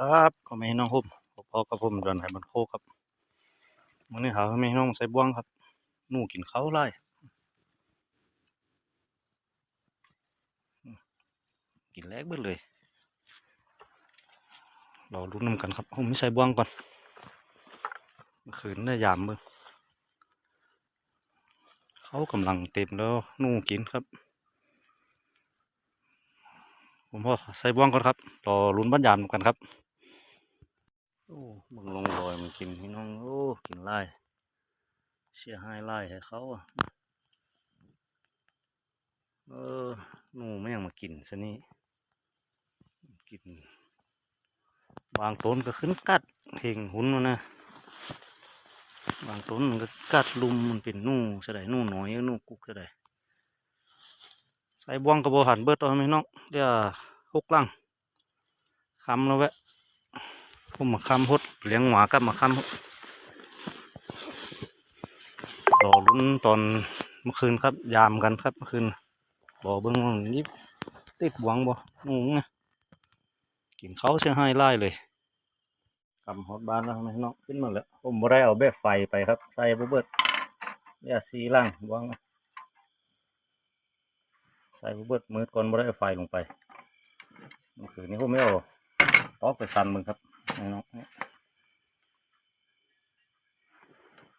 ครับก็ไม่ให้น้องหุ่มพอกับผมดินไหบันโคกครับมื้อนี้หาไม่ให้น้องใส่บ่วงครับหนูกินเขาไล่กินแลกเบิดเลย เราลุ้นนำกันครับผมไม่ใส่บ่วงก่อนเมื่อคืนได้ยามเบิ่งเขากำลังเต็มแล้วหนูกินครับ ผมพอใส่บ่วงก่อนครับรอลุ้นบ้านยามกันครับ โอ้มึงลงรอยมันกินพี่น้อง โอ้ กินไล่เสียหายไล่ให้เขาอะเออหนูไม่ยังมากินซะนี่กิน บางต้นก็ขึ้นกัดเพ่งหุนมันนะบางต้นมันก็กัดลุมมันเป็นหนูสะไดหนูน้อยหนูกุกสะไดใส่บ้วงกระโบหันเบิดเอาไหมน้องเดี๋ยวหกลังคำแล้วแวะ ผมมาคำพดเลี้ยงหมากับมาคำพดรอลุ้นตอนเมื่อคืนครับ ยามกันครับเมื่อคืนบอเบิ้งนยิบติดหวังบ่หนูไงกินเขาเสียให้ไล่เลยกำฮอดบ้านแล้วไหมน้องขึ้นมาแล้วผมบ่ได้เอาแบบไฟไปครับ ใส่บ่เบิดอย่าซีล่างหวังใส่บ่เบิดมือก่อนบ่ได้เอาไฟลงไปเมื่อคืนนี้ผมไม่เอาตอกไปสั่นมึงครับ นี่เนาะนี่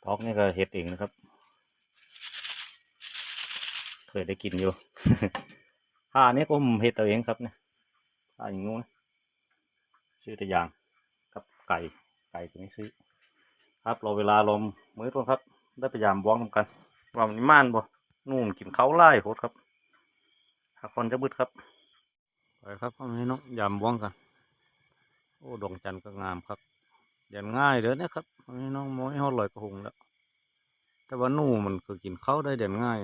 ทอกนี่ก็เห็ดเองนะครับ เคยได้กินอยู่ผ้านี้ก็ผมเห็ดเอาเองครับเนี่ยผ้าอย่างงู้นซื้อแต่ยางกับไก่ไก่ตัวนี้ซื้อ ครับรอเวลาลมมื้อต้นครับ ได้พยายามบ้องทำกันว่ามันม่านบ่นู่นกินเขาไล่โคตรครับหากคนจะบึดครับไปครับพ่อแม่น้องยามบ้องกัน อ้ดวงจันทร์ก็งามครับยันง่ายเด้อเนี่ยครับน,น้องม้อยหอดลอยกระหงแล้ว แต่ว่านูมันคือกินข้าวได้เด่นง่าย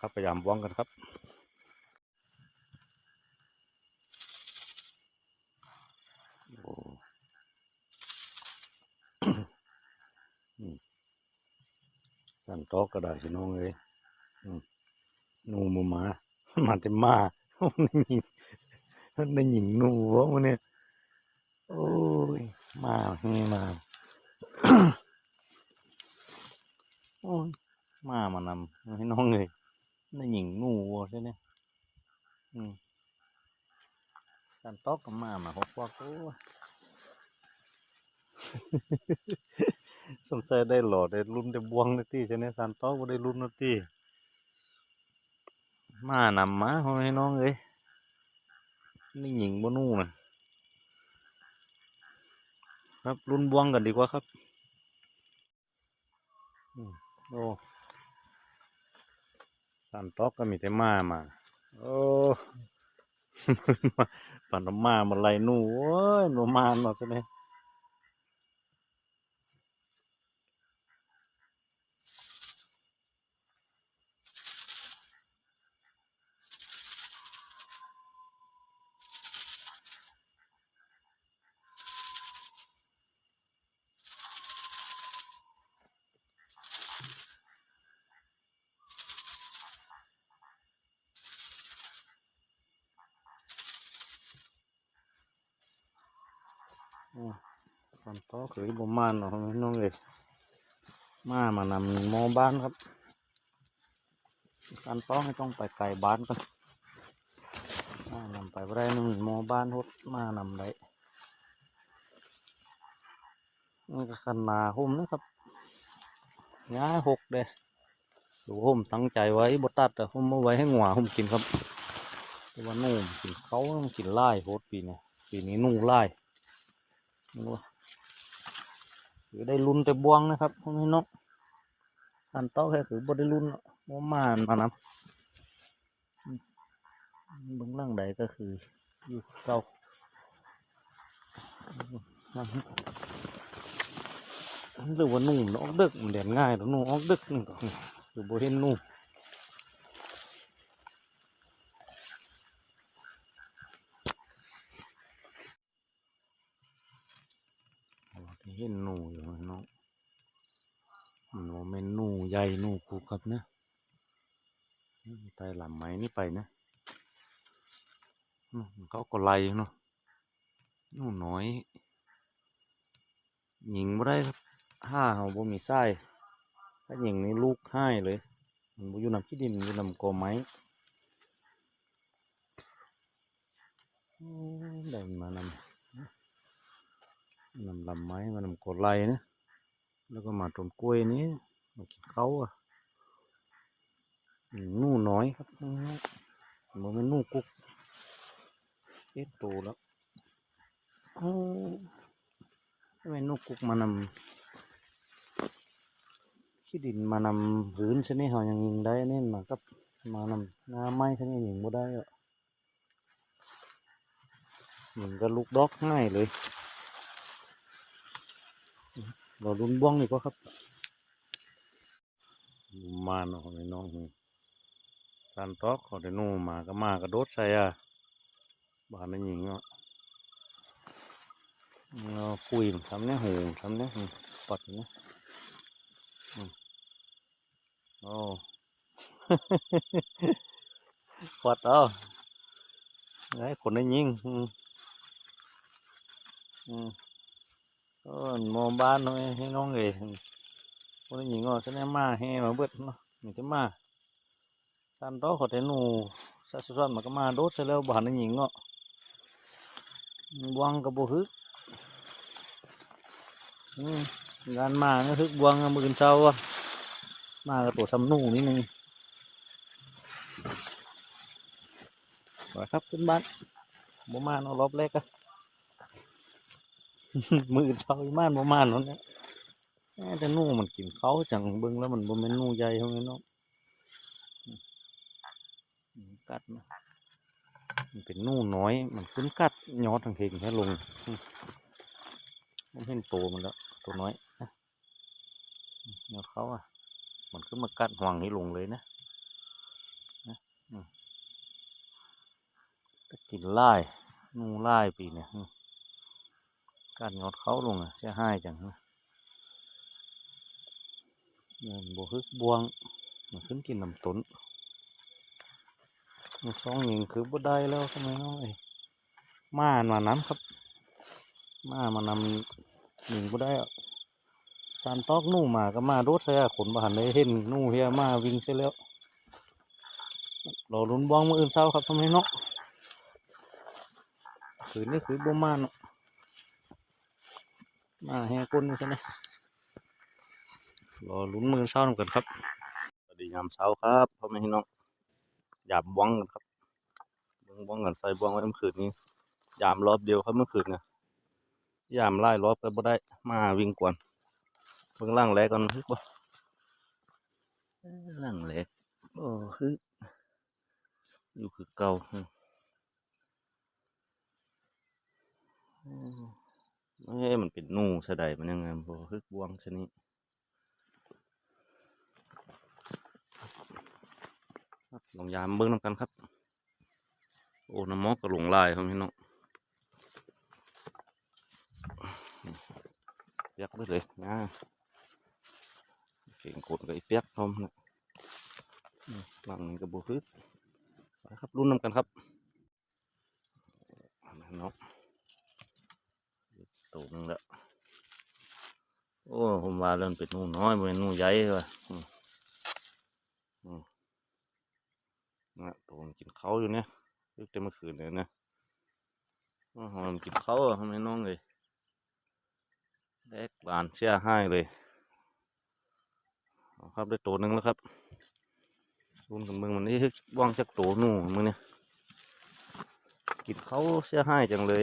ครับพยายามว่องกันครับสั่นโตอกก็ได้พี่น้องเลยนูมามา มาแต่มาในหญิงในหญิงนูวะมันเนี่ย โอ้ย มาเฮ้มา โอ้ย มามานำให้น้องเลยนี่หญิงงูวัวใช่ไหมอืมการตอกกับมามาหกวักโอ้สงสัยได้หลอดได้รุ่นได้บวงนาทีใช่ไหมสานตอกบ่ได้รุ่นนาทีมานำมาให้น้องเลยนี่หญิงบนู่นน่ะ ครับรุ่นบวงกันดีกว่าครับโอ้สันตอกก็มีแต่มามาโอ้ปั่นมามาไล่นูโอ้ยหนูมาเนอใช่ไหม สันตอกคือบ่มาหนอน้องเลยมามานำมอบ้านครับ สันตอให้ต้องไปไกลบ้านกันมานำไปได้นึงมอบ้านหดมานำได้นี่ก็ขนาหุ่มนะครับย้ายหกเด้ดูหุ่มตั้งใจไว้บ่ตัดแต่หุ่มเอาไว้ให้หัวหุ่มกินครับว่านุ่มกินเขาต้องกินไล่โคตรปีนี้ปีนี้นุ่งไล่ นี่วะคือได้ลุ้นแต่บวงนะครับพ่อแม่นกสันโตอแค่คือบ่ได้ลุ้นว่ามานมานำอืมเบื้องล่างใดก็คืออยู่เก่าหรือว่านุ่มออกดึกมันเด่นง่ายแล้วนุ่มออกดึกนี่ก็หรือบ่เห็นนุ่มที่เห็นหนูอยู่เนาะมันว่าเป็นหนูใหญ่หนู ครับนะไปหลำไม้นี่ไปนะอืมเขาก็ไล่เนาะนูน้อย หญิงบ่ได้ห้าเฮาบ่มีไส้ถ้าหญิงนี่ลูกให้เลยมันบ่อยู่นำขี้ดินอยู่นำกอไม้ได้มานำนำลำไม้มานำกอไลนะแล้วก็มาต้นกล้วยนี้มากินเขาอะ นู่น้อยครับน้องๆบ่แม่นหนูกุกเอ็ดโตแล้วโอ้ทำไมนกกุกมานำขี้ดินมานำพื้นชนิดเขายังยิงได้นี่มากับมานำหน้าไม้ชนิดยิงบ่ได้อะยิงก็ลูกดอกง่ายเลย เราลุ้นบ้องดีกว่าครับ มาเนาะไอ้น้อง กานตอกเขาได้นู่มาก็มากระโดดใส่อะบานนั่นหญิงเนาะคุยทำเนี้ยหูทำเนี้ยปัดเนี่ยโอ้ปัดเอาไอ้คนนั่ยิงอืมออมองบ้านหน่อยให้น้องเลยคนนั่ยิงเนาะฉันได้มาให้มาเบิดเนาะมีนจะมา อะมากับตัวซ้ำนุ่งนิดนึงไปครับขึ้นบ้านบ่มาเนารอบแรกอะมือเช้าอีมานบ่มานาะเนี่ยแหม่แต่นุ่มันกินเขาจังเบิ่งแล้วมันบ่แม่นนุ่ใหญ่เท่านี้เนาะ กัดนะมันเป็นนุ่น้อย มันขึ้นกัดยอดทางเพลงแค่ลงมันเห็นโตมันแล้วตัวน้อยนะเดี๋ยเขาอะ มันขึ้นมากัดห่วงให้ลงเลยนะนะกินไล่นูไล่ปีเนี่ยกัดยอดเขาลงอะเสียหายจังนะเงินบวฮึกบวงมันขึ้นกินน้ำต้น สองยิงคือบ่ได้แล้วทำไมน้อยมามาน้ำครับมามานำหนึ่งก็ได้อะสานตอกนู่มาก็มาโดดใช่ขนบหันเลยเห็นนู่เฮียมาวิ่งใช่แล้วรอลุ้นบ้องมืออื่นเศร้าครับทำไมเนาะขืนนี่คือบ่มาเนาะมาแห่ก้นใช่ไหมรอลุ้นมือเศร้ากันครับสวัสดียามเช้าครับพ่อแม่พี่น้อง ยามบ้องกันครับบิ่งบ้องกันใส่บ้องไว้เมื่อคืนนี้ยามรอบเดียวครับเมื่อคืนเนี่ยยามไล่รอบก็บ่ได้มาวิ่งกวนเบิ่งล่างแลกก่อนฮึบ่เอ้อล่างแลกโอ้ฮึอยู่คือเก่าอืมอืมเอ้มันเป็นนูสะใดมันยังไงบ่ฮึบวงชนี้ ครับลองยามเบิ่งนำกันครับ โอ้น้ำมอกก็หลงลายครับพี่น้องเปียกไปเลยนะเก่งกดกับไอ้เปียกพร้อมนะหลังนี้กับบัวพืชไปครับรุ่นน้ำกันครับเอามาเนาะตัวหนึงแล้วโอ้ผมว่าเริ่มเป็นหนูน้อยเป็นหนูใหญ่เลยอืม นะตัวมันกินเขาอยู่เนี่ยลึกแต่เมื่อคืนเลยนะอ๋อมกินเขาทำไมน้องเลยเล็กหลานเสียให้เลยเอาครับได้ตัวหนึ่งแล้วครับรุ่นกันมึงมันนี่ว่างจากตัวหนู่มึงเนี่ยกินเขาเสียให้จังเลย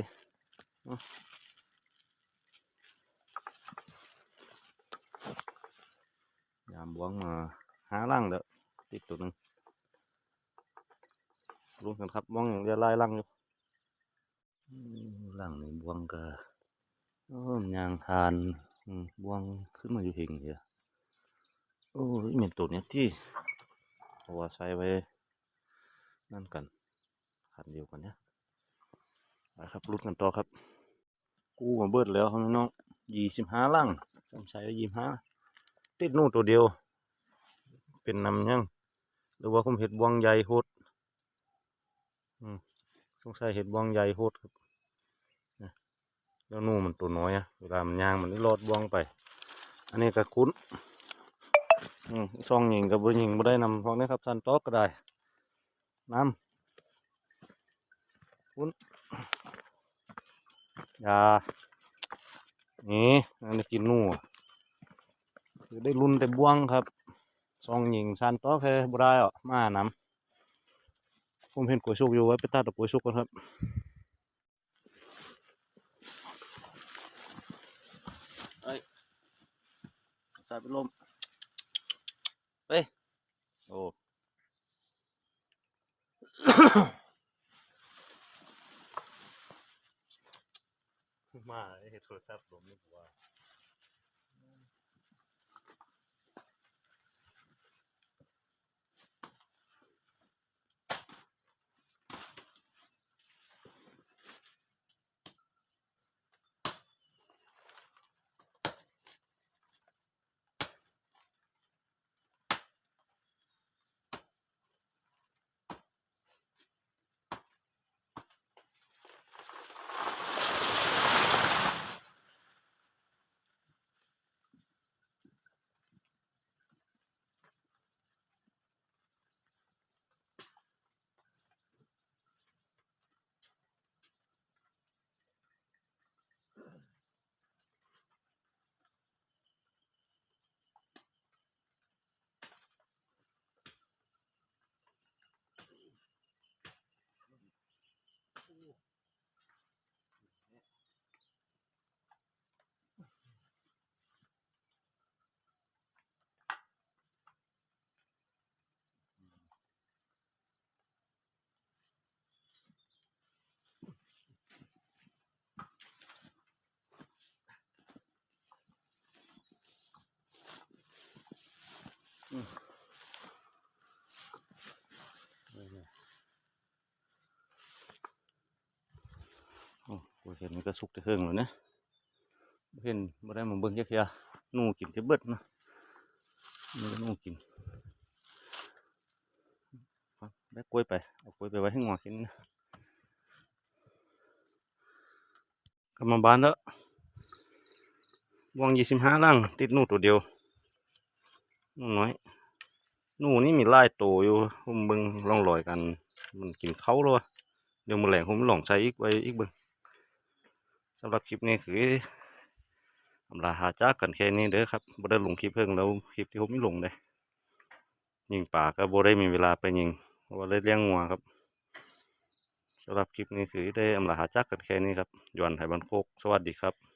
ยามบวงมาหาล่างเด้อติดตัวหนึ่ง รุนกันครับบวงอย่างเดียวไล่ล่างอยู่ล่างในบวงก็โอ้ยางทานบวงขึ้นมาอยู่ห็นเดียโอ้ยเหม็นตัวเนี้ยที่เอาว่าใส่ไว้นั่นกันขันเดียวกันเนี่ยไปครับรุดกันต่อครับ กูมาเบิดแล้วครับน้องยี่สิบห้าลังสมชัยยี่สิบห้าติดนู่นตัวเดียว เป็นนำยังหรือว่าผมเห็ดบวงใหญ่โหด สงสัยเห็ดบวงใหญ่โหดครับแล้วนู่มันตัวน้อยอะเวลามันย่างมันได้รอดบวงไป อันนี้ก็คุ้นอืมซองยิงกับบ่ยิงบ่ได้นำพวกนี้ครับท่านตอกก็ได้น้ำคุ้นยานี่อันนี้กินนู่อะคือได้รุนแต่บวงครับซองยิงซานตอกแค่บ่ได้อะมาน้ำ ผมเห็นกล้วยสุกอยู่ไว้ไปตัดเอากล้วยสุกกันครับเอ้ยสายเป็นลมเฮ้ย โอ้ มาไอ้โทรศัพท์ลมนี่กูว่า กูเห็นมันก็สุกแต่เฮิงแล้วนะบ่เห็นบ่ได้มาเบิ่งจักเที่ยหนูกินจะเบิดนะนี่ก็หนูกินได้กล้วยไปเอากล้วยไปไว้ให้งอกินนะกลับมาบ้านแล้ววางยี่สิบห้าล่างติดหนูตัวเดียวหนูน้อยหนูนี่มีหลายตัวอยู่ผมเบิ่งร่องรอยกัน มันกินเขาแล้วะเดี๋ยวมื้อแหลงผมลองใส่อีกไว้อีกเบิ่ง สำหรับคลิปนี้คืออำลาหาจากกันแค่นี้เด้อครับบ่ได้ลงคลิปเพิ่งแล้วคลิปที่ผมไม่ลงเลยยิงป่าก็บ่ได้มีเวลาไปยิงเพราะว่าได้เลี้ยงงัวครับสำหรับคลิปนี้คือได้อำลาหาจากกันแค่นี้ครับยวนไทยบันโคกสวัสดีครับ